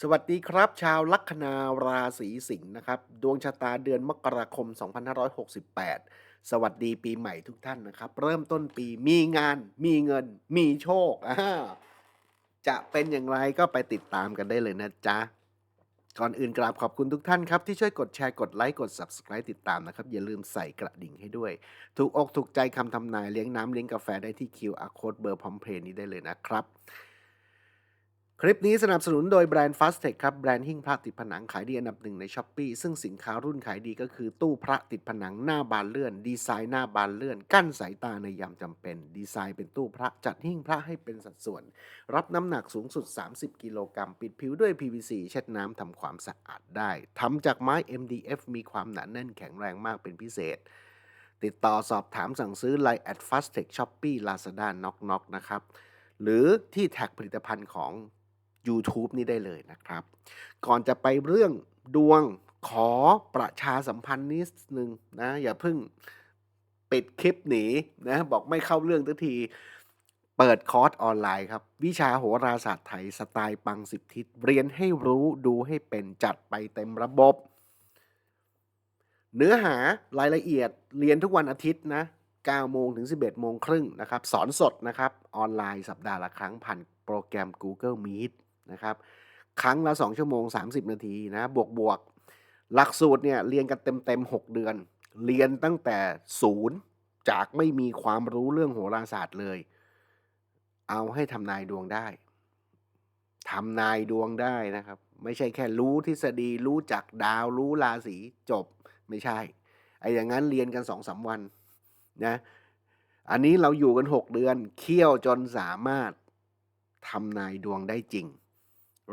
สวัสดีครับ ชาวลัคนาราศีสิงห์นะครับ ดวงชะตาเดือนมกราคม 2568 สวัสดีปีใหม่ทุกท่านนะครับ เริ่มต้นปีมีงาน มีเงิน มีโชค จะเป็นอย่างไรก็ไปติดตามกันได้เลยนะจ๊ะ ก่อนอื่นกราบขอบคุณทุกท่านครับ ที่ช่วยกดแชร์กดไลค์กด Subscribe ติดตามนะครับ อย่าลืมใส่กระดิ่งให้ด้วย ถูกอกถูกใจคำทำนายเลี้ยงน้ำเลี้ยงกาแฟได้ที่ QR Code เบอร์พร้อมเพย์นี้ได้เลยนะครับ คลิปนี้สนับสนุนโดยแบรนด์ Fastech ครับ แบรนด์หิ้งพระติดผนังขายดีอันดับหนึ่งใน s h อ p e e ซึ่งสินค้ารุ่นขายดีก็คือตู้พระติดผนังหน้าบานเลื่อน ดีไซน์หน้าบานเลื่อน กั้นสายตาในยามจำเป็น ดีไซน์เป็นตู้พระจัดหิ้งพระให้เป็นสัดส่วน รับน้ำหนักสูงสุด 30 กิโลกรัมปิดผิวด้วย PVC เช็ดน้ำทำความสะอาดได้ทำจากไม้ MDF มีความหนาแน่นแข็งแรงมากเป็นพิเศษ ติดต่อสอบถามสั่งซื้อ Line at Fastech Shopee Lazada Knock Knock นะครับหรือที่แท็กผลิตภัณฑ์ของ YouTube นี่ได้เลยนะครับ ก่อนจะไปเรื่องดวงขอประชาสัมพันธ์นิดนึงนะ อย่าเพิ่งปิดคลิปหนีนะบอกไม่เข้าเรื่องทันทีเปิดคอร์สออนไลน์ครับ วิชาโหราศาสตร์ไทยสไตล์ปังสิบทิศเรียนให้รู้ดูให้เป็นจัดไปเต็มระบบ เนื้อหารายละเอียดเรียนทุกวันอาทิตย์นะ9โมงถึง 11โมงครึ่งนะครับ สอนสดนะครับ ออนไลน์สัปดาห์ละครั้งผ่านโปรแกรม Google Meet นะครับ ครั้งละ 2 ชั่วโมง 30 นาทีนะบวกบวกหลักสูตรเนี่ยเรียนกันเต็มเต็ม6เดือน เรียนตั้งแต่ศูนย์จากไม่มีความรู้เรื่องโหราศาสตร์เลย เอาให้ทำนายดวงได้ทำนายดวงได้นะครับ ไม่ใช่แค่รู้ทฤษฎีรู้จักดาวรู้ราศีจบไม่ใช่ไอ้อย่างนั้นเรียนกันสองสามวันนะอันนี้เราอยู่กันหกเดือน เคี่ยวจนสามารถทำนายดวงได้จริง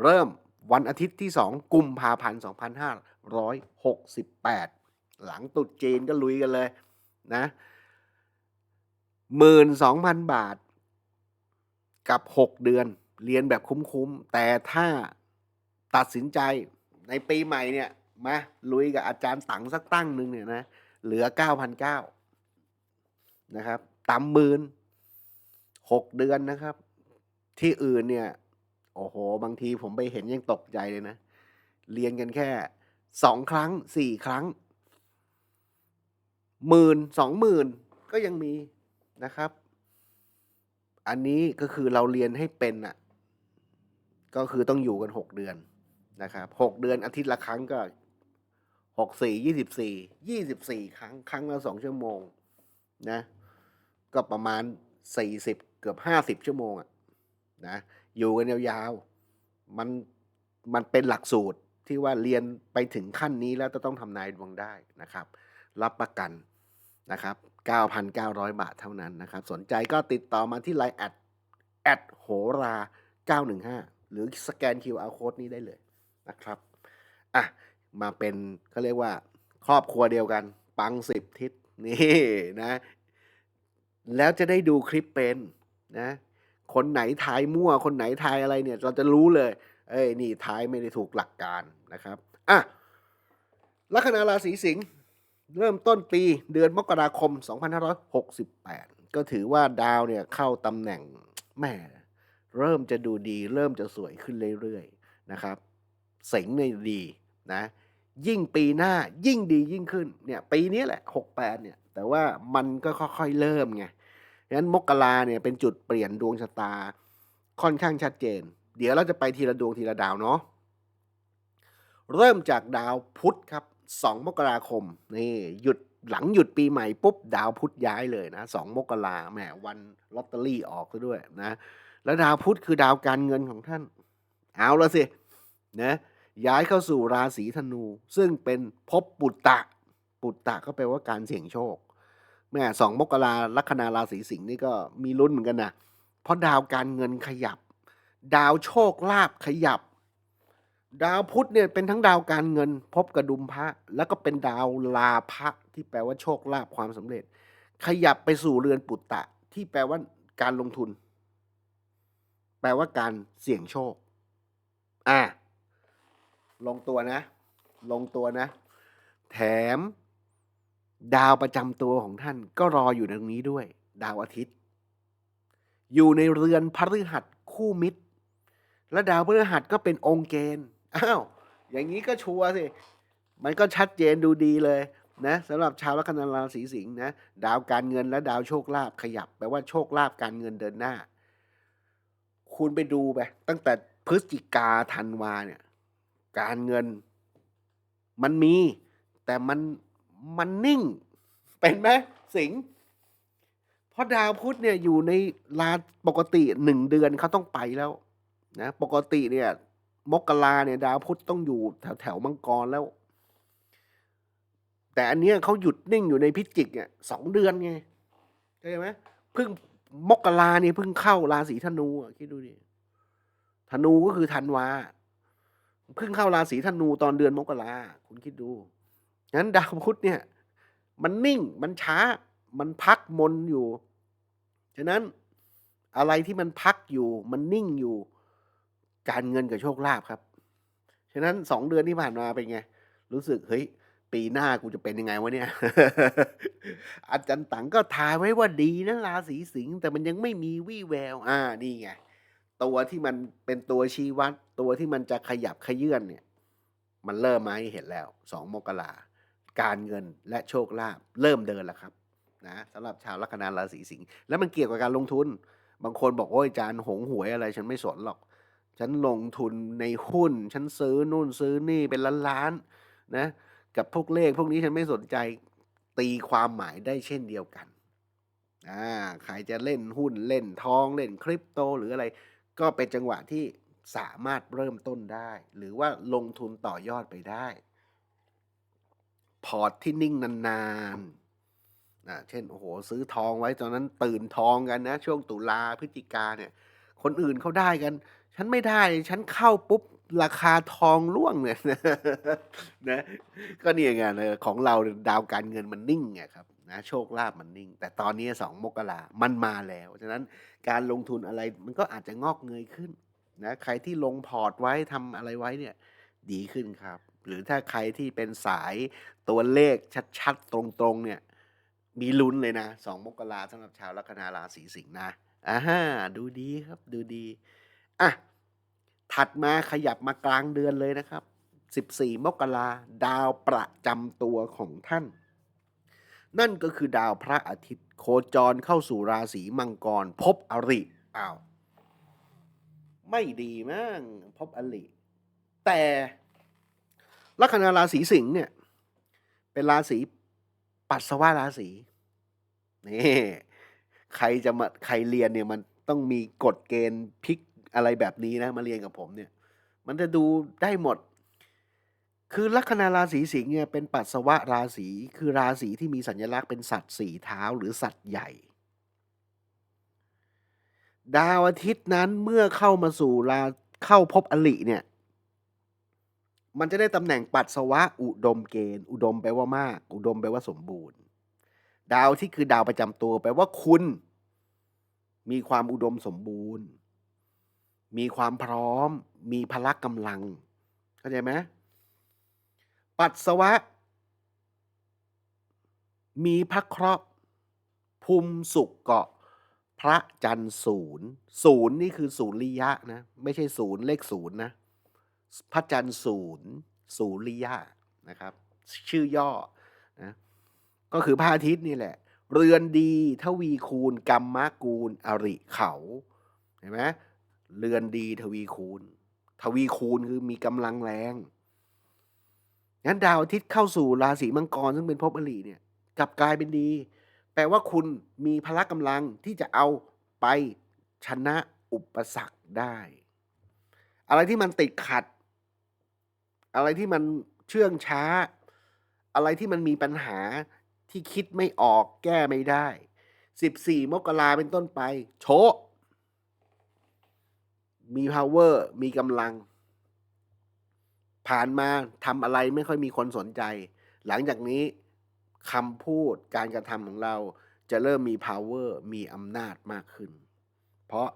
เริ่มวันอาทิตย์ที่สองกุมภาพันธ์ 2568 หลังตรุษจีนก็ลุยกันเลยนะหมื่นสองพันบาท กับหกเดือนเรียนแบบคุ้มๆ แต่ถ้าตัดสินใจในปีใหม่เนี่ยมาลุยกับอาจารย์ตังสักตั้งหนึ่งเนี่ยนะเหลือ 9,900นะครับต่ำหมื่นหกเดือนนะครับ ที่อื่นเนี่ย โอ้โห บางทีผมไปเห็นยังตกใจเลยนะ เรียนกันแค่สองครั้งสี่ครั้งหมื่นสองหมื่นก็ยังมีนะครับ อันนี้ก็คือเราเรียนให้เป็นอะ ก็คือต้องอยู่กันหกเดือนนะครับหกเดือนอาทิตย์ละครั้งก็หกสี่ยี่สิบสี่ยี่สิบสี่ครั้ง ครั้งละสองชั่วโมงนะ ก็ประมาณสี่สิบเกือบห้าสิบชั่วโมงอะนะ อยู่กันยาวๆมันมันเป็นหลักสูตรที่ว่าเรียนไปถึงขั้นนี้แล้วจะต้องทำนายดวงได้นะครับ รับประกันนะครับ 9,900 บาทเท่านั้นนะครับ สนใจก็ติดต่อมาที่ Line แอดแอดโหรา 915 หรือสแกน QR Code นี้ได้เลยนะครับอะมาเป็นเขาเรียกว่าครอบครัวเดียวกัน ปังสิบทิศนี่นะ แล้วจะได้ดูคลิปเป็นนะ คนไหนทายมั่ว คนไหนทายอะไรเนี่ย เราจะรู้เลย เอ้ยนี่ทายไม่ได้ถูกหลักการนะครับอะลัคนาราศีสิงห์เริ่มต้นปีเดือนมกราคม 2568 ก็ถือว่าดาวเนี่ยเข้าตำแหน่งแม่เริ่มจะดูดี เริ่มจะสวยขึ้นเรื่อยๆนะครับ สิงห์เนี่ยดีนะยิ่งปีหน้ายิ่งดียิ่งขึ้นเนี่ยปีนี้แหละ 68 เนี่ย แต่ว่ามันก็ค่อยๆเริ่มไง ฉะนั้นมกราเนี่ยเป็นจุดเปลี่ยนดวงชะตาค่อนข้างชัดเจน เดี๋ยวเราจะไปทีละดวงทีละดาวเนาะเริ่มจากดาวพุธครับ 2 มกราคมนี่หยุดหลังหยุดปีใหม่ปุ๊บดาวพุธย้ายเลยนะ2มกราแหมวันลอตเตอรี่ออกซะด้วยนะแล้วดาวพุธคือดาวการเงินของท่าน เอาละสินะย้ายเข้าสู่ราศีธนู ซึ่งเป็นภพปุตตะ ปุตตะก็แปลว่าการเสี่ยงโชค แม่สองมกราลัคนาราศีสิงห์นี่ก็มีลุ้นเหมือนกันนะเพราะดาวการเงินขยับ ดาวโชคลาภขยับ ดาวพุธเนี่ยเป็นทั้งดาวการเงิน พบกระดุมพระ แล้วก็เป็นดาวลาภะที่แปลว่าโชคลาภความสำเร็จ ขยับไปสู่เรือนปุตตะ ที่แปลว่าการลงทุน แปลว่าการเสี่ยงโชค อะลงตัวนะ ลงตัวนะ แถม ดาวประจำตัวของท่านก็รออยู่ตรงนี้ด้วย ดาวอาทิตย์ อยู่ในเรือนพฤหัสคู่มิตร แล้วดาวพฤหัสก็เป็นองค์เกณฑ์อ้าวอย่างนี้ก็ชัวร์สิ มันก็ชัดเจนดูดีเลยนะสำหรับชาวลัคนาราศีสิงห์นะดาวการเงินและดาวโชคลาภขยับแปลว่าโชคลาภการเงินเดินหน้า คุณไปดูไปตั้งแต่พฤศจิกาธันวาเนี่ย การเงินมันมีแต่มัน มันนิ่ง เป็นไหมสิงเพราะดาวพุธเนี่ยอยู่ในลาปกติหนึ่งเดือนเขาต้องไปแล้วนะปกติเนี่ยมกราเนี่ยดาวพุธต้องอยู่แถวแถวมังกรแล้ว แต่อันเนี้ยเขาหยุดนิ่งอยู่ในพิจิกเนี่ยสองเดือนไงเข้าใจไหมเพิ่งมกราเนี่ยเพิ่งเข้าราศีธนูอะคิดดูดิธนูก็คือธันวาเพิ่งเข้าราศีธนูตอนเดือนมกราคุณคิดดู งั้นดาวพุธเนี่ย มันนิ่งมันช้า มันพักมนอยู่ ฉะนั้นอะไรที่มันพักอยู่ มันนิ่งอยู่ การเงินกับโชคลาภครับ ฉะนั้นสองเดือนที่ผ่านมาเป็นไง รู้สึกเฮ้ยปีหน้ากูจะเป็นยังไงวะเนี่ย อาจารย์ตังก็ทายไว้ว่าดีนะราศีสิงห์แต่มันยังไม่มีวี่แวว อ่านี่ไง ตัวที่มันเป็นตัวชี้วัด ตัวที่มันจะขยับขยื่นเนี่ย มันเริ่มมาให้เห็นแล้วสองมกรา การเงินและโชคลาภเริ่มเดินแล้วครับนะสำหรับชาวลัคนาราศีสิงห์แล้วมันเกี่ยวกับการลงทุน บางคนบอกโอ้ยอาจารย์หงหวยอะไร ฉันไม่สนหรอก ฉันลงทุนในหุ้น ฉันซื้อนู่นซื้อนี่เป็นล้านล้านๆนะกับพวกเลขพวกนี้ฉันไม่สนใจตีความหมายได้เช่นเดียวกันอ่าใครจะเล่นหุ้นเล่นทองเล่นคริปโตหรืออะไร ก็เป็นจังหวะที่สามารถเริ่มต้นได้ หรือว่าลงทุนต่อยอดไปได้ พอร์ตที่นิ่งนานๆนะเช่นโอ้โหซื้อทองไว้ตอนนั้นตื่นทองกันนะ ช่วงตุลาพฤศจิกาเนี่ย คนอื่นเขาได้กัน ฉันไม่ได้ ฉันเข้าปุ๊บราคาทองร่วงเลยนะก็เนี่ยไงเออของเราดาวการเงินมันนิ่งไงครับนะโชคลาภมันนิ่ง แต่ตอนนี้สองมกรามันมาแล้ว ฉะนั้นการลงทุนอะไรมันก็อาจจะงอกเงยขึ้นนะใครที่ลงพอร์ตไว้ทำอะไรไว้เนี่ย ดีขึ้นครับ หรือถ้าใครที่เป็นสายตัวเลขชัดๆ ตรงๆ เนี่ย มีลุ้นเลยนะสองมกราสำหรับชาวลัคนาราศีสิงห์นะอ่าฮะดูดีครับดูดี อะ ถัดมาขยับมากลางเดือนเลยนะครับ 14 มกราดาวประจำตัวของท่าน นั่นก็คือดาวพระอาทิตย์ โคจรเข้าสู่ราศีมังกร พบอริอ้าวไม่ดีมั้งพบอลิแต่ ลัคนาราศีสิงห์เนี่ย เป็นราศีปัสสาวะราศีนี่ใครจะมาใครเรียนเนี่ยมันต้องมีกฎเกณฑ์พลิกอะไรแบบนี้นะ มาเรียนกับผมเนี่ย มันจะดูได้หมด คือลัคนาราศีสิงห์เนี่ยเป็นปัสสาวะราศีคือราศีที่มีสัญลักษณ์เป็นสัตว์สี่เท้าหรือสัตว์ใหญ่ ดาวอาทิตย์นั้นเมื่อเข้ามาสู่ราเข้าพบอลิเนี่ย มันจะได้ตำแหน่งปัสสาวะอุดมเกณฑ์ อุดมแปลว่ามาก อุดมแปลว่าสมบูรณ์ ดาวที่คือดาวประจำตัวแปลว่าคุณ มีความอุดมสมบูรณ์ มีความพร้อม มีพละกำลังเข้าใจไหมปัสสาวะ มีพระเคราะห์ภูมิสุขเกาะ พระจันทร์ศูนย์ศูนย์นี่คือศูนย์ริยะนะ ไม่ใช่ศูนย์เลขศูนย์นะ พระจันทร์ศูนย์ศูริยะนะครับ ชื่อย่อนะก็คือพระอาทิตย์นี่แหละ เรือนดีทวีคูณกรรมกูล อริเขาเห็นไหมเรือนดีทวีคูณ ทวีคูณคือมีกำลังแรงงั้นดาวอาทิตย์เข้าสู่ราศีมังกรซึ่งเป็นภพอริเนี่ยกลับกลายเป็นดี แปลว่าคุณมีพละกำลังที่จะเอาไปชนะอุปสรรคได้ อะไรที่มันติดขัด อะไรที่มันเชื่องช้า อะไรที่มันมีปัญหาที่คิดไม่ออกแก้ไม่ได้ 14 มกราเป็นต้นไป โชะมี power มีกำลัง ผ่านมาทำอะไรไม่ค่อยมีคนสนใจ หลังจากนี้คำพูดการกระทำของเราจะเริ่มมี power มีอำนาจมากขึ้น เพราะ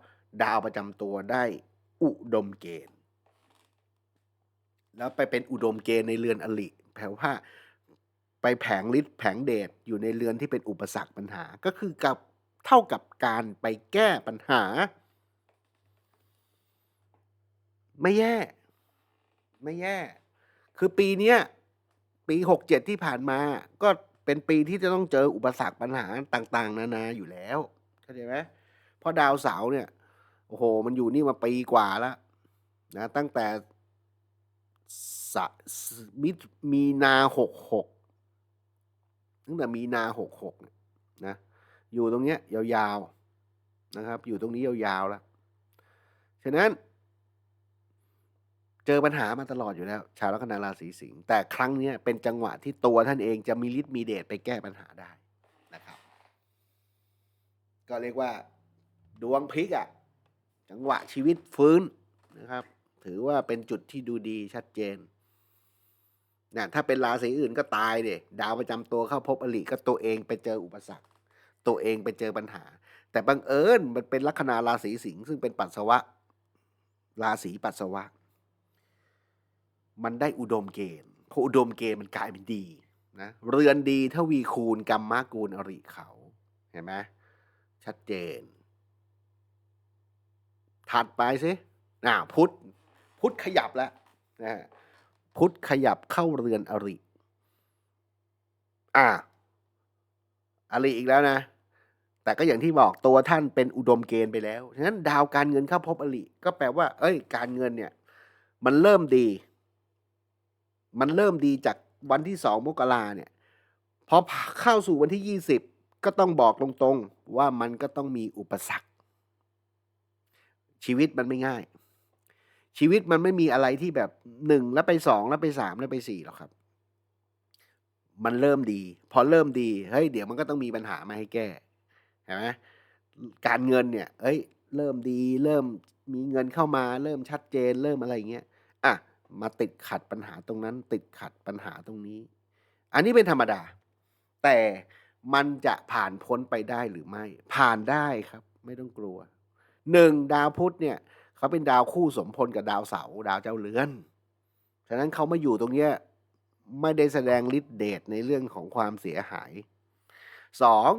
ดาวประจำตัวได้อุดมเกณฑ์ แล้วไปเป็นอุดมเกณฑ์ในเรือนอลิแปลว่าไปแผงฤทธิ์แผงเดชอยู่ในเรือนที่เป็นอุปสรรคปัญหา ก็คือกับเท่ากับการไปแก้ปัญหา ไม่แย่ ไม่แย่ คือปีเนี้ยปีหกเจ็ดที่ผ่านมา ก็เป็นปีที่จะต้องเจออุปสรรคปัญหาต่าง ๆ นานาอยู่แล้วเข้าใจไหมเพราะดาวเสาร์เนี่ยโอ้โห มันอยู่นี่มาปีกว่าแล้วนะตั้งแต่ สมิมีนาหกหกตั้งแต่มีนาหกหกนะอยู่ตรงเนี้ยยาวๆนะครับ อยู่ตรงนี้ยาวๆแล้วฉะนั้น เจอปัญหามาตลอดอยู่แล้ว ชาวลัคนาราศีสิงห์แต่ครั้งนี้เป็นจังหวะที่ตัวท่านเองจะมีฤทธิ์มีเดชไปแก้ปัญหาได้นะครับ ก็เรียกว่า ดวงพลิกอะ่ะ จังหวะชีวิตฟื้นนะครับ ถือว่าเป็นจุดที่ดูดีชัดเจนนะถ้าเป็นราศีอื่นก็ตายเด็ดาวประจำตัวเข้าพบอริก็ตัวเองไปเจออุปสรรค ตัวเองไปเจอปัญหา แต่บังเอิญมันเป็นลัคนาราศีสิงห์ซึ่งเป็นปัสสาวะ ราศีปัสสาวะ มันได้อุดมเกณฑ์พออุดมเกณฑ์มันกลายเป็นดีนะเรือนดีทวีคูณกรรมมากูลอริเขาเห็นไหมชัดเจน ถัดไปสิอ่าพุทธ พุทธขยับแล้วนะฮะพุทธขยับเข้าเรือนอริ อ่า อริอีกแล้วนะ แต่ก็อย่างที่บอกตัวท่านเป็นอุดมเกณฑ์ไปแล้ว ฉะนั้นดาวการเงินเข้าพบอริ ก็แปลว่า เอ้ย การเงินเนี่ย มันเริ่มดี มันเริ่มดีจากวันที่สองมกราเนี่ย พอเข้าสู่วันที่ยี่สิบก็ต้องบอกตรงๆ ว่ามันก็ต้องมีอุปสรรค ชีวิตมันไม่ง่าย ชีวิตมันไม่มีอะไรที่แบบหนึ่งแล้วไปสองแล้วไปสามแล้วไปสี่หรอกครับ มันเริ่มดี พอเริ่มดีเฮ้ยเดี๋ยวมันก็ต้องมีปัญหามาให้แก้เห็นไหมการเงินเนี่ยเอ้ย เริ่มดี เริ่มมีเงินเข้ามา เริ่มชัดเจน เริ่มอะไรเงี้ยอะมาติดขัดปัญหาตรงนั้น ติดขัดปัญหาตรงนี้ อันนี้เป็นธรรมดา แต่มันจะผ่านพ้นไปได้หรือไม่ ผ่านได้ครับ ไม่ต้องกลัวหนึ่งดาวพุธเนี่ย เขาเป็นดาวคู่สมพลกับดาวเสาดาวเจ้าเรือน ฉะนั้นเขามาอยู่ตรงเนี้ยไม่ได้แสดงฤทธิเดชในเรื่องของความเสียหายสอง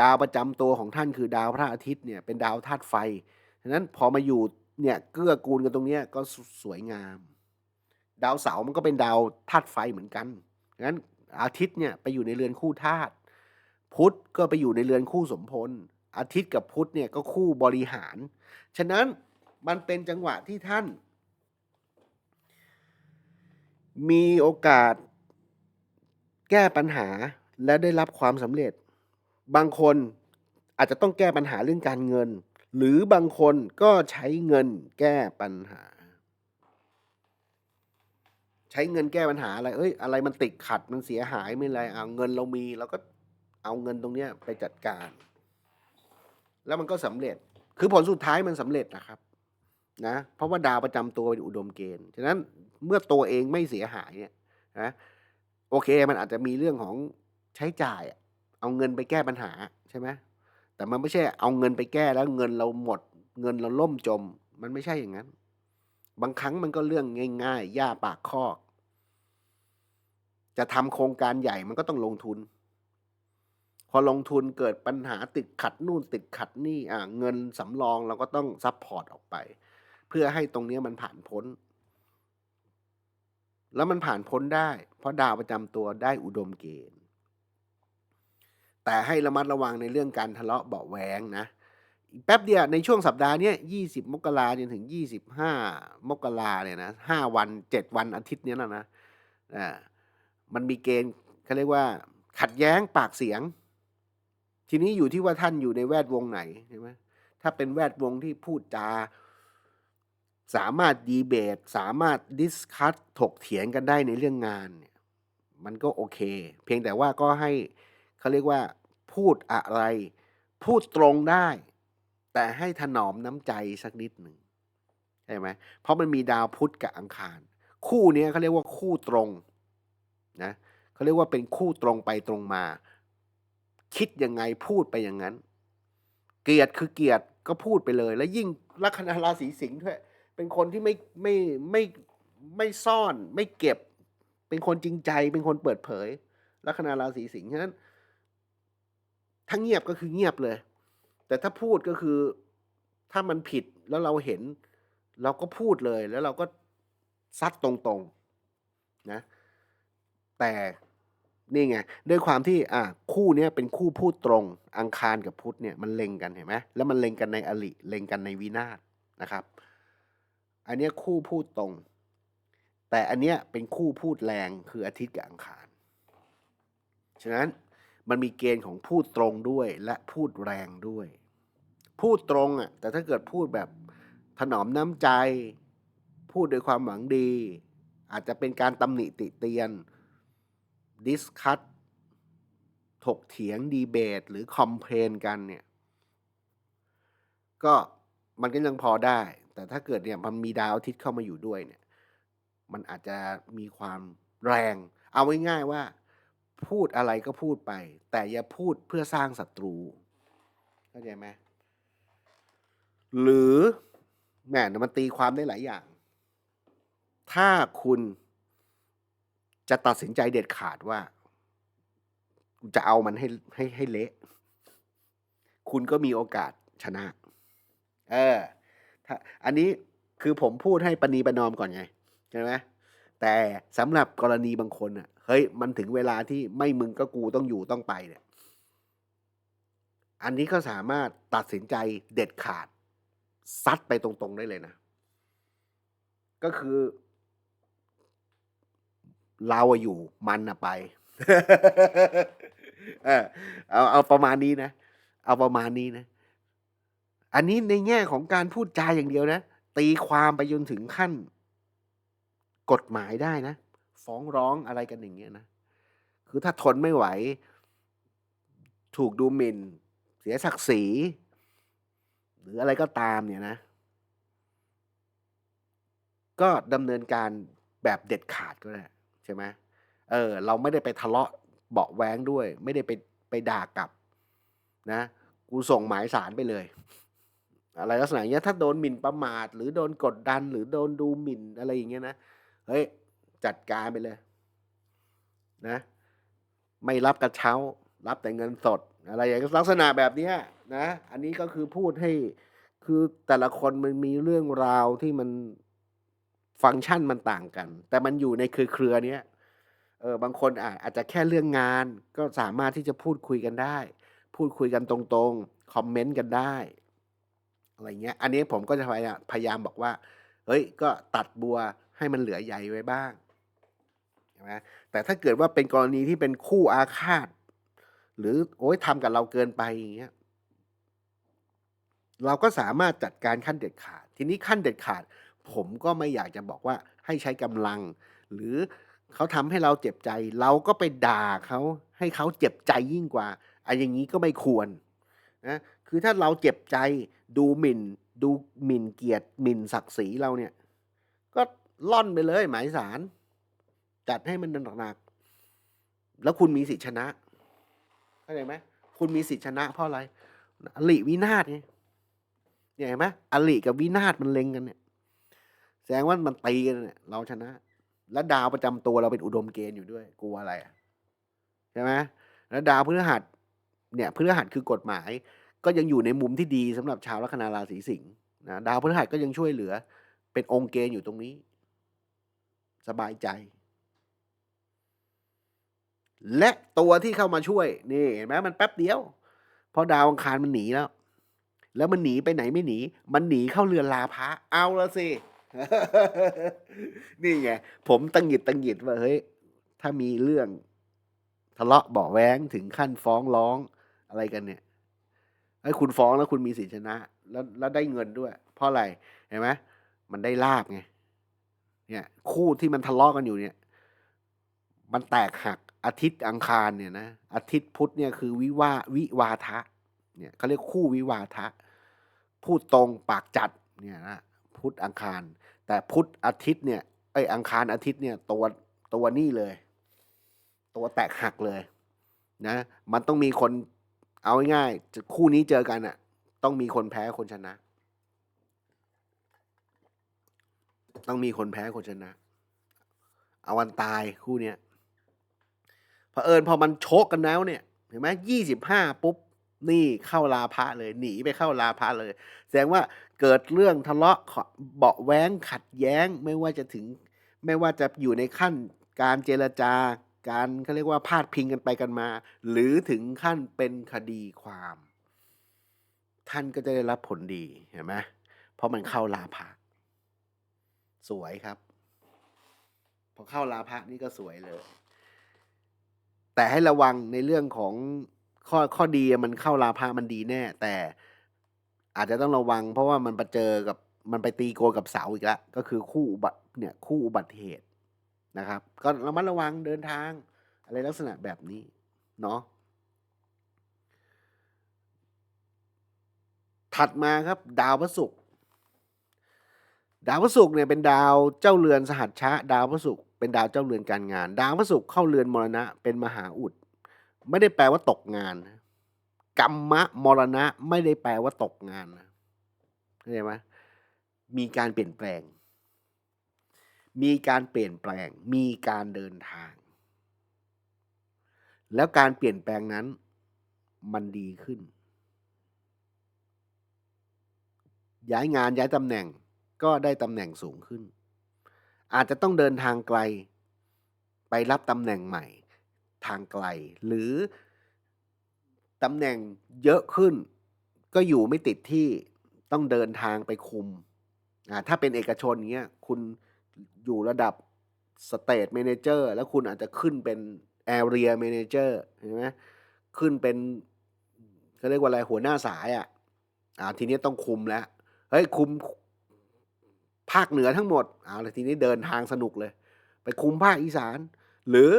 ดาวประจำตัวของท่านคือดาวพระอาทิตย์เนี่ยเป็นดาวธาตุไฟ ฉะนั้นพอมาอยู่เนี่ยเกื้อกูลกันตรงเนี้ยก็สวยงาม ดาวเสาร์มันก็เป็นดาวธาตุไฟเหมือนกันงั้นอาทิตย์เนี่ยไปอยู่ในเรือนคู่ธาตุ พุธก็ไปอยู่ในเรือนคู่สมพล อาทิตย์กับพุธเนี่ยก็คู่บริหาร ฉะนั้น มันเป็นจังหวะที่ท่าน มีโอกาสแก้ปัญหาและได้รับความสำเร็จ บางคนอาจจะต้องแก้ปัญหาเรื่องการเงิน หรือบางคนก็ใช้เงินแก้ปัญหา ใช้เงินแก้ปัญหาอะไร เอ้ย อะไรมันติดขัดมันเสียหายไม่ไรเอาเงินเรามีเราก็เอาเงินตรงเนี้ยไปจัดการ แล้วมันก็สำเร็จ คือผลสุดท้ายมันสำเร็จนะครับ นะเพราะว่าดาวประจำตัวเป็นอุดมเกณฑ์ฉะนั้นเมื่อตัวเองไม่เสียหายเนี่ยนะโอเคมันอาจจะมีเรื่องของใช้จ่าย เอาเงินไปแก้ปัญหาใช่ไหมแต่มันไม่ใช่เอาเงินไปแก้แล้วเงินเราหมด เงินเราล่มจม มันไม่ใช่อย่างนั้น บางครั้งมันก็เรื่องง่ายๆย่าปากคอกจะทำโครงการใหญ่มันก็ต้องลงทุน พอลงทุนเกิดปัญหาติดขัดนู่นติดขัดนี่อ่าเงินสำรองเราก็ต้องซัพพอร์ตออกไป เพื่อให้ตรงนี้มันผ่านพ้น แล้วมันผ่านพ้นได้ เพราะดาวประจำตัวได้อุดมเกณฑ์ แต่ให้ระมัดระวังในเรื่องการทะเลาะเบาแหวงนะแป๊บเดียวในช่วงสัปดาห์นี้ยี่สิบมกราจนถึงยี่สิบห้ามกราเนี่ยนะห้าวันเจ็ดวันอาทิตย์นี้ยนะนะอ่ามันมีเกณฑ์เขาเรียกว่า ขัดแย้งปากเสียง ทีนี้อยู่ที่ว่าท่านอยู่ในแวดวงไหนใช่ไหมถ้าเป็นแวดวงที่พูดจา สามารถดีเบต สามารถดิสคัตถกเถียงกันได้ในเรื่องงานเนี่ยมันก็โอเค เพียงแต่ว่าก็ให้เขาเรียกว่า พูดอะไร พูดตรงได้ แต่ให้ถนอมน้ำใจสักนิดหนึ่งใช่ไหมเพราะมันมีดาวพุธกับอังคาร คู่นี้เขาเรียกว่าคู่ตรงนะเขาเรียกว่าเป็นคู่ตรงไปตรงมา คิดยังไงพูดไปอย่างนั้น เกลียดคือเกลียดก็พูดไปเลย แล้วยิ่งลัคนาราศีสิงห์ด้วย เป็นคนที่ไม่ไม่ไม่ไม่ซ่อนไม่เก็บ เป็นคนจริงใจเป็นคนเปิดเผย ลัคนาราศีสิงห์ฉะนั้นถ้าเงียบก็คือเงียบเลย แต่ถ้าพูดก็คือถ้ามันผิดแล้วเราเห็น เราก็พูดเลยแล้วเราก็ซัดตรงๆนะแต่นี่ไงด้วยความที่อะคู่เนี้ยเป็นคู่พูดตรง อังคารกับพุธเนี่ยมันเล็งกันเห็นไหมแล้วมันเล็งกันในอลิเล็งกันในวินาศนะครับ อันนี้คู่พูดตรง แต่อันเนี้ยเป็นคู่พูดแรงคืออาทิตย์กับอังคาร ฉะนั้นมันมีเกณฑ์ของพูดตรงด้วยและพูดแรงด้วย พูดตรงอะแต่ถ้าเกิดพูดแบบถนอมน้ำใจ พูดด้วยความหวังดี อาจจะเป็นการตำหนิติเตียนดิสคัตถกเถียงดีเบต หรือคอมเพลนกันเนี่ย ก็มันก็ยังพอได้ แต่ถ้าเกิดเนี่ยมันมีดาวอาทิตย์เข้ามาอยู่ด้วยเนี่ย มันอาจจะมีความแรง เอาง่ายๆว่า พูดอะไรก็พูดไป แต่อย่าพูดเพื่อสร้างศัตรูเข้าใจไหมหรือแหมมันตีความได้หลายอย่าง ถ้าคุณจะตัดสินใจเด็ดขาดว่า จะเอามันให้ให้ให้เละ คุณก็มีโอกาสชนะ เออ อันนี้คือผมพูดให้ปณีประนอมก่อนไงใช่ไหมแต่สำหรับกรณีบางคนอะเฮ้ยมันถึงเวลาที่ไม่มึงก็กูต้องอยู่ต้องไปเนี่ย อันนี้ก็สามารถตัดสินใจเด็ดขาดซัดไปตรงๆได้เลยนะ ก็คือ เราอะอยู่มันอะไปเออเอาเอาประมาณนี้นะ เอาประมาณนี้นะ อันนี้ในแง่ของการพูดจาอย่างเดียวนะ ตีความไปจนถึงขั้น กฎหมายได้นะ ฟ้องร้องอะไรกันอย่างเงี้ยนะ คือถ้าทนไม่ไหว ถูกดูหมิ่น เสียศักดิ์ศรี หรืออะไรก็ตามเนี่ยนะ ก็ดำเนินการแบบเด็ดขาดก็ได้ใช่ไหมเออ เราไม่ได้ไปทะเลาะเบาะแว้งด้วย ไม่ได้ไปไปด่ากลับ นะ กูส่งหมายสารไปเลย อะไรลักษณะเนี้ยถ้าโดนหมิ่นประมาท หรือโดนกดดัน หรือโดนดูหมิ่นอะไรอย่างเงี้ยนะเฮ้ยจัดการไปเลยนะ ไม่รับกระเช้า รับแต่เงินสด อะไรอย่างลักษณะแบบเนี้ยนะ อันนี้ก็คือพูดให้คือแต่ละคนมันมีเรื่องราวที่มันฟังก์ชันมันต่างกัน แต่มันอยู่ในเครือเครือเนี้ยเออบางคนอาอาจจะแค่เรื่องงาน ก็สามารถที่จะพูดคุยกันได้ พูดคุยกันตรงๆ คอมเมนต์กันได้ อะไรเงี้ย อันนี้ผมก็จะพยายามบอกว่า เฮ้ย ก็ตัดบัวให้มันเหลือใยไว้บ้างใช่ไหมแต่ถ้าเกิดว่าเป็นกรณีที่เป็นคู่อาฆาต หรือโอ้ยทำกับเราเกินไปอย่างเงี้ย เราก็สามารถจัดการขั้นเด็ดขาด ทีนี้ขั้นเด็ดขาด ผมก็ไม่อยากจะบอกว่าให้ใช้กำลัง หรือเขาทำให้เราเจ็บใจ เราก็ไปด่าเขาให้เขาเจ็บใจยิ่งกว่าอันอย่างนี้ก็ไม่ควรนะ คือถ้าเราเจ็บใจดูหมิ่น ดูหมิ่นเกียรติหมิ่นศักดิ์ศรีเราเนี่ย ก็ล่อนไปเลยหมายสารจัดให้มันหนักๆแล้วคุณมีสิทธิชนะเข้าใจไหมคุณมีสิทธิชนะเพราะอะไรอลิวินาศไงเนี่ยเห็นไหมอลิกับวินาศมันเล็งกันเนี่ย แสดงว่ามันตีกันเนี่ย เราชนะ และดาวประจำตัวเราเป็นอุดมเกณฑ์อยู่ด้วย กลัวอะไรอะใช่ไหมแล้วดาวพฤหัสเนี่ยพฤหัสคือกฎหมาย ก็ยังอยู่ในมุมที่ดีสำหรับชาวลัคนาราศีสิงห์นะดาวพฤหัสก็ยังช่วยเหลือ เป็นองค์เกณฑ์อยู่ตรงนี้ สบายใจ และตัวที่เข้ามาช่วยนี่เห็นไหมมันแป๊บเดียว เพราะดาวอังคารมันหนีแล้ว แล้วมันหนีไปไหนไม่หนี มันหนีเข้าเรือนลาพระเอาละสินี่ไงผมตังหิดตังหิดว่าเฮ้ยถ้ามีเรื่องทะเลาะเบาแว้งถึงขั้นฟ้องร้องอะไรกันเนี่ย ให้คุณฟ้องแล้วคุณมีสิทธิชนะ แล้วแล้วได้เงินด้วย เพราะอะไรเห็นไหมมันได้ลาบไงเนี่ย คู่ที่มันทะเลาะกันอยู่เนี่ย มันแตกหักอาทิตย์อังคารเนี่ยนะอาทิตย์พุธเนี่ยคือวิวาวิวาทะ เนี่ยเขาเรียกคู่วิวาทะ พูดตรงปากจัดเนี่ยนะพุธอังคาร แต่พุธอาทิตย์เนี่ยไออังคารอาทิตย์เนี่ยตัวตัวนี่เลย ตัวแตกหักเลย นะ มันต้องมีคน เอาง่ายๆคู่นี้เจอกันอะ่ะต้องมีคนแพ้คนชนะ ต้องมีคนแพ้คนชนะ เอาวันตายคู่เนี้ยเผอิญพอมันโชกกันแล้วเนี่ยเห็นไหมยี่สิบห้าปุ๊บนี่เข้าลาภะเลย หนีไปเข้าลาภะเลย แสดงว่าเกิดเรื่องทะเลาะขอเบาะแว้งขัดแย้งไม่ว่าจะถึง ไม่ว่าจะอยู่ในขั้นการเจรจา การเขาเรียกว่าพาดพิงกันไปกันมา หรือถึงขั้นเป็นคดีความ ท่านก็จะได้รับผลดีเห็นไหมเพราะมันเข้าลาภะสวยครับ พอเข้าลาภะนี่ก็สวยเลย แต่ให้ระวังในเรื่องของข้อข้อดีมันเข้าลาภะมันดีแน่ แต่อาจจะต้องระวัง เพราะว่ามันไปเจอกับมันไปตีโกกับเสาอีกแล้วก็คือคู่อุบัติเนี่ยคู่อุบัติเหตุ นะครับ ก็ระมัดระวังเดินทาง อะไรลักษณะแบบนี้เนาะถัดมาครับ ดาวพระศุกร์ดาวพระศุกร์เนี่ยเป็นดาวเจ้าเรือนสหัชชะ ดาวพระศุกร์เป็นดาวเจ้าเรือนการงาน ดาวพระศุกร์เข้าเรือนมรณะ เป็นมหาอุด ไม่ได้แปลว่าตกงานกรรมะมรณะไม่ได้แปลว่าตกงานนะเข้าใจไหมมีการเปลี่ยนแปลง มีการเปลี่ยนแปลง มีการเดินทาง แล้วการเปลี่ยนแปลงนั้น มันดีขึ้น ย้ายงานย้ายตำแหน่งก็ได้ตำแหน่งสูงขึ้น อาจจะต้องเดินทางไกล ไปรับตำแหน่งใหม่ ทางไกล หรือตำแหน่งเยอะขึ้น ก็อยู่ไม่ติดที่ต้องเดินทางไปคุม ถ้าเป็นเอกชนเงี้ย คุณ อยู่ระดับสเตท m ม n เจอร์แล้วคุณอาจจะขึ้นเป็น Area Manager เห็นไหมขึ้นเป็นเขาเรียกว่าอะไรหัวหน้าสายอะอ่าทีนี้ต้องคุมแล้วเฮ้ยคุมภาคเหนือทั้งหมดเอาละทีนี้เดินทางสนุกเลย ไปคุมภาคอีสาน หรือ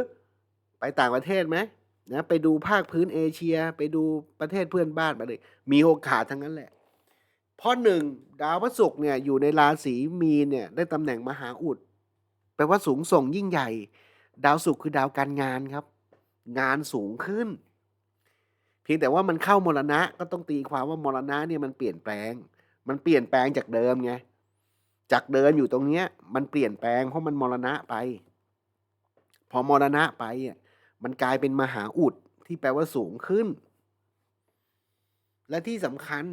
ไปต่างประเทศไหมนะไปดูภาคพื้นเอเชีย ไปดูประเทศเพื่อนบ้านมาเลยมีโอกาสทั้งนั้นแหละ เพราะหนึ่งดาวพระศุกร์เนี่ยอยู่ในราศีมีนเนี่ยได้ตำแหน่งมหาอุดแปลว่าสูงส่งยิ่งใหญ่ ดาวศุกร์คือดาวการงานครับ งานสูงขึ้น เพียงแต่ว่ามันเข้ามรณะก็ต้องตีความว่ามรณะเนี่ยมันเปลี่ยนแปลง มันเปลี่ยนแปลงจากเดิมไงจากเดิมอยู่ตรงเนี้ยมันเปลี่ยนแปลงเพราะมันมรณะไป พอมรณะไปอะมันกลายเป็นมหาอุดที่แปลว่าสูงขึ้น และที่สำคัญ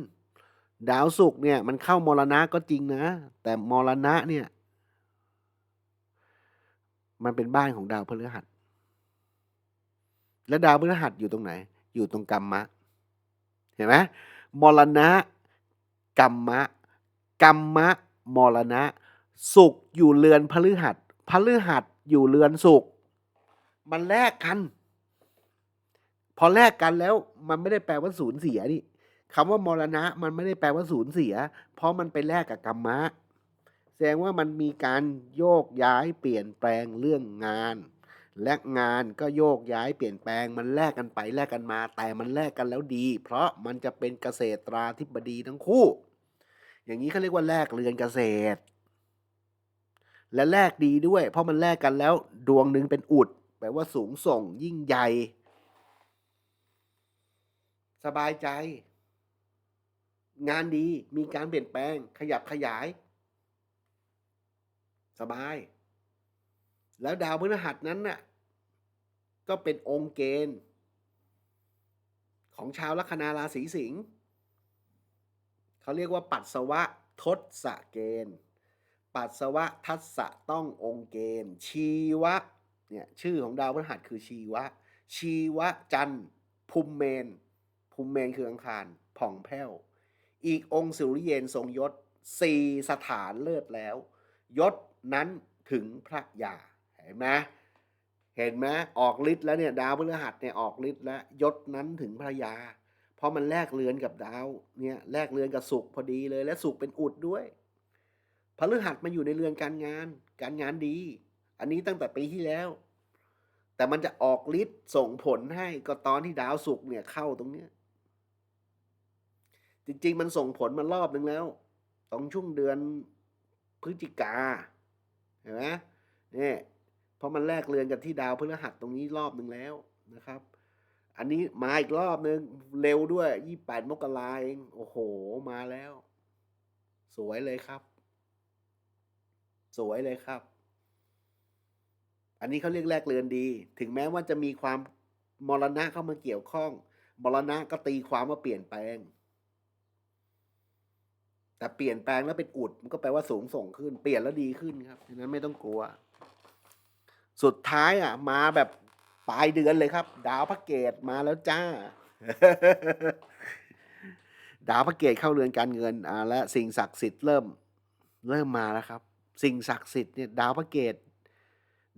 ดาวศุกร์เนี่ยมันเข้ามรณะก็จริงนะ แต่มรณะเนี่ย มันเป็นบ้านของดาวพฤหัส และดาวพฤหัสอยู่ตรงไหน อยู่ตรงกรรมะ เห็นไหมมรณะกรรมะกรรมะมรณะสุขอยู่เรือนพฤหัสพฤหัสอยู่เรือนสุข มันแลกกัน พอแลกกันแล้ว มันไม่ได้แปลว่าสูญเสียนี่ คำว่ามรณะมันไม่ได้แปลว่าสูญเสีย เพราะมันไปแลกกับกรรมะ แสดงว่ามันมีการโยกย้ายเปลี่ยนแปลงเรื่องงาน และงานก็โยกย้ายเปลี่ยนแปลงมันแลกกันไปแลกกันมา แต่มันแลกกันแล้วดี เพราะมันจะเป็นเกษตราธิบดีทั้งคู่ อย่างนี้เขาเรียกว่าแลกเรือนเกษตร และแลกดีด้วย เพราะมันแลกกันแล้วดวงหนึ่งเป็นอุด แปลว่าสูงส่งยิ่งใหญ่ สบายใจ งานดีมีการเปลี่ยนแปลง ขยับขยาย สบาย แล้วดาวพฤหัสนั้นน่ะก็เป็นองค์เกณฑ์ ของชาวลัคนาราศีสิงห์เขาเรียกว่าปัสสาวะทศเกณฑ์ ปัสสาวะทัศต้ององค์เกณฑ์ ชีวะเนี่ยชื่อของดาวพฤหัสคือชีวะ ชีวะจันทร์ภูมิเมนภูมิเมนคืออังคารผ่องแผ้ว อีกองค์สุริเยนทรงยศสี่สถานเลิศแล้ว ยศนั้นถึงพระยาเห็นไหมเห็นไหมออกฤทธิ์แล้วเนี่ยดาวพฤหัสเนี่ยออกฤทธิ์แล้วยศนั้นถึงพระยา เพราะมันแลกเรือนกับดาวเนี่ยแลกเรือนกับสุขพอดีเลย และสุขเป็นอุดด้วยพฤหัสมาอยู่ในเรือนการงาน การงานดี อันนี้ตั้งแต่ปีที่แล้ว แต่มันจะออกฤทธิ์ส่งผลให้ก็ตอนที่ดาวสุกเนี่ยเข้าตรงเนี้ย จริง ๆ มันส่งผลมารอบนึงแล้วตรงช่วงเดือนพฤศจิกาเห็นไหมเนี่ยเพราะมันแลกเรือนกับที่ดาวพฤหัสตรงนี้รอบหนึ่งแล้วนะครับ อันนี้มาอีกรอบนึงเร็วด้วยยี่แปดมกราเองโอ้โหมาแล้ว สวยเลยครับ สวยเลยครับ อันนี้เขาเรียกแลกเรือนดี ถึงแม้ว่าจะมีความมรณะเข้ามาเกี่ยวข้องมรณะก็ตีความว่าเปลี่ยนแปลง แต่เปลี่ยนแปลงแล้วเป็นอุดมันก็แปลว่าสูงส่งขึ้น เปลี่ยนแล้วดีขึ้นครับฉะนั้นไม่ต้องกลัว สุดท้ายอะ มาแบบปลายเดือนเลยครับ ดาวพระเกตมาแล้วจ้า ดาวพระเกตเข้าเรือนการเงินอ่าและสิ่งศักดิ์สิทธิ์เริ่ม เริ่มมาแล้วครับ สิ่งศักดิ์สิทธิ์เนี่ยดาวพระเกต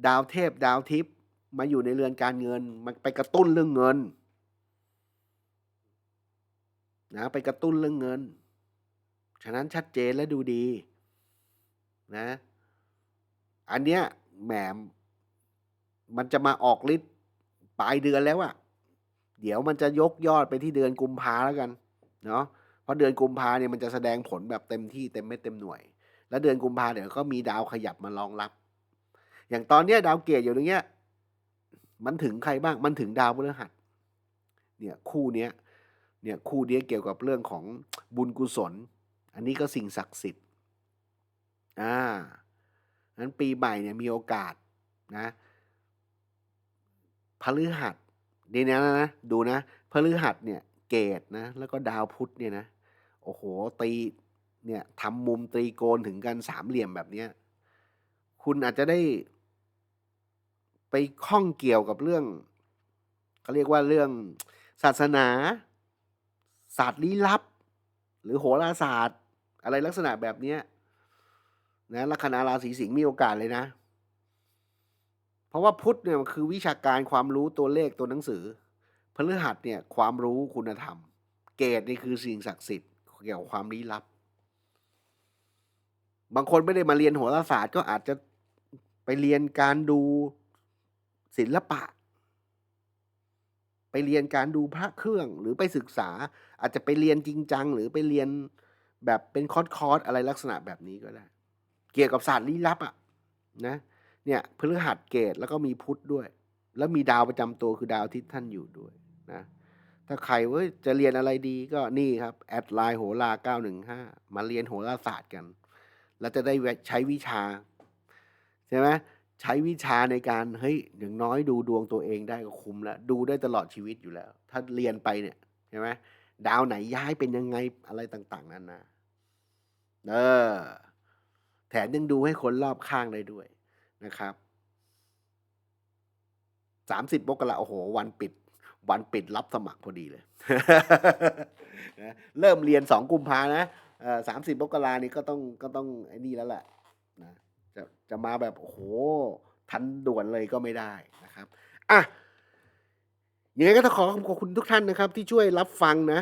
ดาวเทพ ดาวทิพย์มาอยู่ในเรือนการเงินมันไปกระตุ้นเรื่องเงินนะไปกระตุ้นเรื่องเงิน ฉะนั้นชัดเจนและดูดีนะ อันเนี้ยแหมมันจะมาออกฤทธิ์ปลายเดือนแล้วอะเดี๋ยวมันจะยกยอดไปที่เดือนกุมภาแล้วกันเนาะเพราะเดือนกุมภาเนี่ยมันจะแสดงผลแบบเต็มที่เต็มเม็ดเต็มหน่วย แล้วเดือนกุมภาเดี๋ยวก็มีดาวขยับมารองรับ อย่างตอนเนี้ยดาวเกตอยู่ตรงเนี้ย มันถึงใครบ้างมันถึงดาวพฤหัสเนี่ยคู่เนี้ยเนี่ยคู่เนี้ยเกี่ยวกับเรื่องของบุญกุศล อันนี้ก็สิ่งศักดิ์สิทธิ์อ่านั้นปีใหม่เนี่ยมีโอกาสนะพฤหัสดีนะนะ ดูนะพฤหัสเนี่ยเกตนะ แล้วก็ดาวพุธเนี่ยนะ โอ้โห ตีเนี่ยทำมุมตรีโกณถึงกันสามเหลี่ยมแบบเนี้ยคุณอาจจะได้ ไปข้องเกี่ยวกับเรื่องเขาเรียกว่าเรื่องศาสนา ศาสตร์ลี้ลับ หรือโหราศาสตร์ อะไรลักษณะแบบเนี้ยนะลัคนาราศีสิงห์มีโอกาสเลยนะ เพราะว่าพุทธเนี่ยมันคือวิชาการความรู้ตัวเลขตัวหนังสือพฤหัสเนี่ยความรู้คุณธรรม เกตนี่คือสิ่งศักดิ์สิทธิ์เกี่ยวกับความลี้ลับ บางคนไม่ได้มาเรียนโหราศาสตร์ก็อาจจะไปเรียนการดูศิลปะ ไปเรียนการดูพระเครื่องหรือไปศึกษา อาจจะไปเรียนจริงจัง หรือไปเรียน แบบเป็นคอร์สคอร์สอะไรลักษณะแบบนี้ก็ได้ เกี่ยวกับศาสตร์ลี้ลับอะ่ะนะเนี่ยพฤหัสเกตแล้วก็มีพุธด้วย แล้วมีดาวประจำตัวคือดาวอาทิตย์ท่านอยู่ด้วยนะถ้าใครว้ยจะเรียนอะไรดีก็นี่ครับแอดไลน์โหรา915 มาเรียนโหราศาสตร์กัน แล้วจะได้ใช้วิชา ใช่ไหมใช้วิชาในการเฮ้ยอย่างน้อยดูดวงตัวเองได้ก็คุ้มแล้ว ดูได้ตลอดชีวิตอยู่แล้ว ถ้าเรียนไปเนี่ยใช่ไหม ดาวไหนย้ายเป็นยังไงอะไรต่าง ๆนั่นนะเออแถมยังดูให้คนรอบข้างได้ด้วยนะครับสามสิบมกราโอ้โห วันปิด วันปิดรับสมัครพอดีเลยนะเริ่มเรียนสองกุมภานะสามสิบมกรานี่ก็ต้องก็ต้องไอ้นี่แล้วแหละนะจะจะมาแบบโอ้โหทันด่วนเลยก็ไม่ได้นะครับ อะ ยังไงก็ต้องขอขอบคุณทุกท่านนะครับ ที่ช่วยรับฟังนะ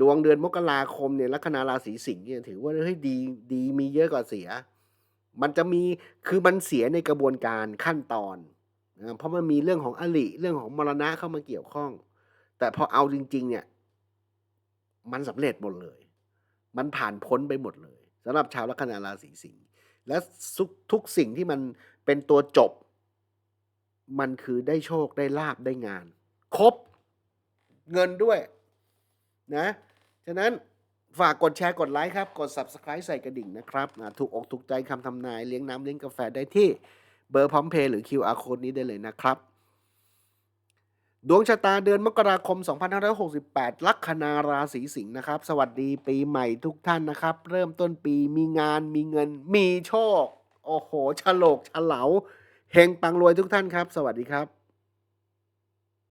ดวงเดือนมกราคมเนี่ยลัคนาราศีสิงห์เนี่ยถือว่าเฮ้ยดีดีมีเยอะกว่าเสีย มันจะมีคือมันเสียในกระบวนการขั้นตอนนะเพราะมันมีเรื่องของอลิเรื่องของมรณะเข้ามาเกี่ยวข้อง แต่พอเอาจริง ๆ เนี่ย มันสำเร็จหมดเลย มันผ่านพ้นไปหมดเลยสำหรับชาวลัคนาราศีสิงห์และทุกทุกสิ่งที่มันเป็นตัวจบ มันคือได้โชคได้ลาบได้งาน ครบเงินด้วยนะ ฉะนั้นฝากกดแชร์กดไลค์ครับ กด Subscribe ใส่กระดิ่งนะครับนะถูกอกถูกใจคำทำนายเลี้ยงน้ำเลี้ยงกาแฟได้ที่เบอร์พร้อมเพย์หรือ QR code นี้ได้เลยนะครับ ดวงชะตาเดือนมกราคม 2568 ลัคนาราศีสิงห์นะครับ สวัสดีปีใหม่ทุกท่านนะครับ เริ่มต้นปีมีงานมีเงินมีโชค โอ้โหฉลกฉลา เฮงปังรวยทุกท่านครับ สวัสดีครับ